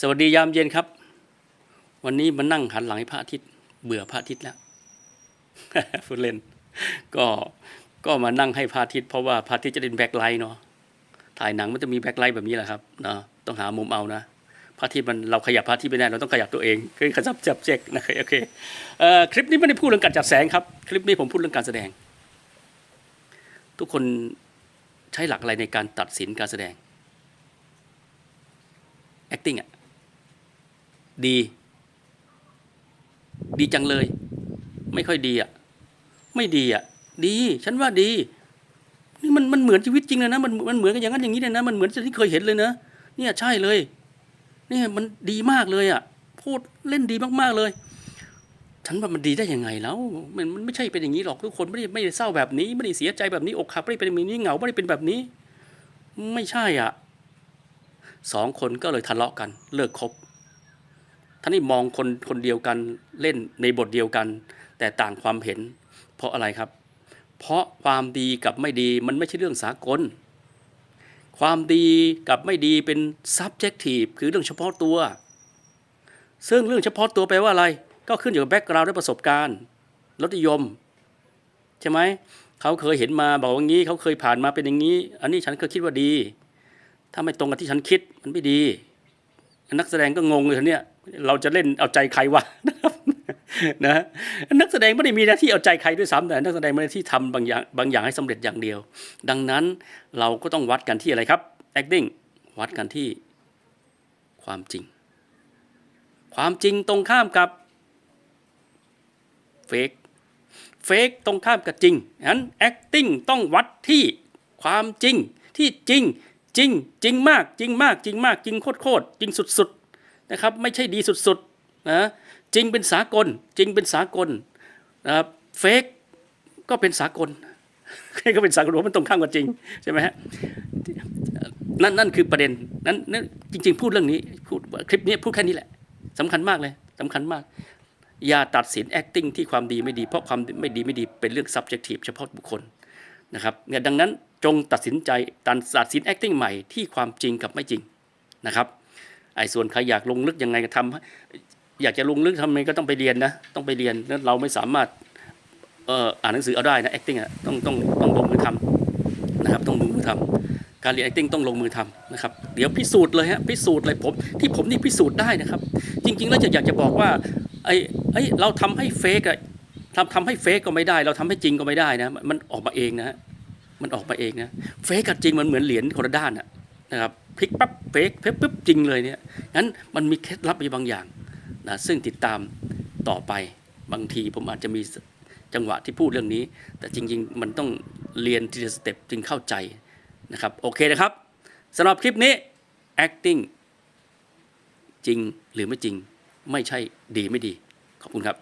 สวัสดียามเย็นครับ วันนี้มานั่งหันหลังให้พระอาทิตย์ เบื่อพระอาทิตย์แล้วพูดเล่น ก็ก็มานั่งให้พระอาทิตย์เพราะว่าพระอาทิตย์จะเป็นแบ็คไลท์เนาะถ่ายหนังมันจะมีแบ็คไลท์แบบนี้แหละครับเนาะต้องหามุมเอานะพระอาทิตย์มันเราขยับพระอาทิตย์ไม่ได้เราต้องขยับตัวเองคือขยับจับเจ็กนะครับโอเคเอ่อคลิปนี้ไม่ได้พูดเรื่องการจัดแสงครับ คลิปนี้ผมพูดเรื่องการแสดง ทุกคนใช้หลักอะไรในการตัดสินการแสดง acting อะ ดี ดีจังเลย ไม่ค่อยดีอะ ไม่ดีอะ ดี ฉันว่าดี นี่มันมันเหมือนชีวิตจริงเลยนะ มันมันเหมือนกันอย่างนั้นอย่างนี้เลยนะ มันเหมือนที่เคยเห็นเลยนะ เนี่ยใช่เลย เนี่ยมันดีมากเลยอะ พูดเล่นดีมากๆเลย ฉันว่ามันดีได้ยังไงแล้วมันมันไม่ใช่เป็นอย่างนี้หรอกทุกคนไม่ได้ไม่ได้เศร้าแบบนี้ ไม่ได้เสียใจแบบนี้ อกหักไม่ได้เป็นแบบนี้เหงาไม่ได้เป็นแบบนี้ ไม่ใช่อะสองคนก็เลยทะเลาะกันเลิกคบ ท่านนี่มองคนคนเดียวกันเล่นในบทเดียวกัน แต่ต่างความเห็น เพราะอะไรครับ เพราะความดีกับไม่ดีมันไม่ใช่เรื่องสากล ความดีกับไม่ดีเป็น subjective คือเรื่องเฉพาะตัว ซึ่งเรื่องเฉพาะตัวแปลว่าอะไร ก็ขึ้นอยู่กับแบ็กกราวด์และประสบการณ์รสนิยม ใช่ไหมเขาเคยเห็นมาบอกว่างี้เขาเคยผ่านมาเป็นอย่างนี้ อันนี้ฉันก็คิดว่าดี ถ้าไม่ตรงกับที่ฉันคิดมันไม่ดี นักแสดงก็งงเลยทีเนี่ย เราจะเล่นเอาใจใครวะนะครับนะนักแสดงไม่ได้มีหน้าที่เอาใจใครด้วยซ้ำแต่นักแสดงมีหน้าที่ทำบางอย่างบางอย่างให้สำเร็จอย่างเดียว ดังนั้นเราก็ต้องวัดกันที่อะไรครับ acting วัดกันที่ความจริง ความจริงตรงข้ามกับ fake fake ตรงข้ามกับจริงงั้น acting ต้องวัดที่ความจริงที่จริงจริง จริงมากจริงมากจริงมากจริงโคตรโคตรจริงสุดๆ นะครับไม่ใช่ดีสุดๆนะจริงเป็นสากล จริงเป็นสากลนะครับเฟกก็เป็นสากลก็เป็นสากลเพราะมันตรงข้ามกับจริงใช่ไหมฮะนั่นนั่นคือประเด็นนั้นนั่นจริง ๆ พูดเรื่องนี้พูดคลิปนี้พูดแค่นี้แหละสำคัญมากเลยสำคัญมาก อย่าตัดสิน acting ที่ความดีไม่ดี เพราะความไม่ดีไม่ดีเป็นเรื่อง subjective เฉพาะบุคคลนะครับเนี่ยดังนั้นจงตัดสินใจตัดตัดสิน acting ใหม่ที่ความจริงกับไม่จริงนะครับ ไอ้ส่วนใครอยากลงลึกยังไงก็ทำอยากจะลงลึกทำไมก็ต้องไปเรียนนะต้องไปเรียนนั้นเราไม่สามารถเอ่ออ่านหนังสือเอาได้นะ acting อะต้องต้องต้องลงมือทำนะครับต้องลงมือทำการเรียน acting ต้องลงมือทำนะครับเดี๋ยวพิสูจน์เลยฮะพิสูจน์เลยผมที่ผมนี่พิสูจน์ได้นะครับ จริง ๆ แล้วจะอยากจะบอกว่าไอ้ไอ้ยเราทำให้เฟกอะทำทำให้เฟกก็ไม่ได้ เราทำให้จริงก็ไม่ได้นะมันออกมาเองนะฮะมันออกมาเองนะเฟกกับจริงมันเหมือนเหรียญคนละด้านอะนะครับ พลิกปั๊บเฟกเพบปุ๊บจริงเลยเนี่ยงั้นมันมีเคล็ดลับอยู่บางอย่างนะซึ่งติดตามต่อไปบางทีผมอาจจะมีจังหวะที่พูดเรื่องนี้ แต่จริง ๆ มันต้องเรียนทีละสเต็ปจึงเข้าใจนะครับโอเคนะครับสำหรับคลิปนี้ acting จริงหรือไม่จริงไม่ใช่ดีไม่ดี ขอบคุณครับ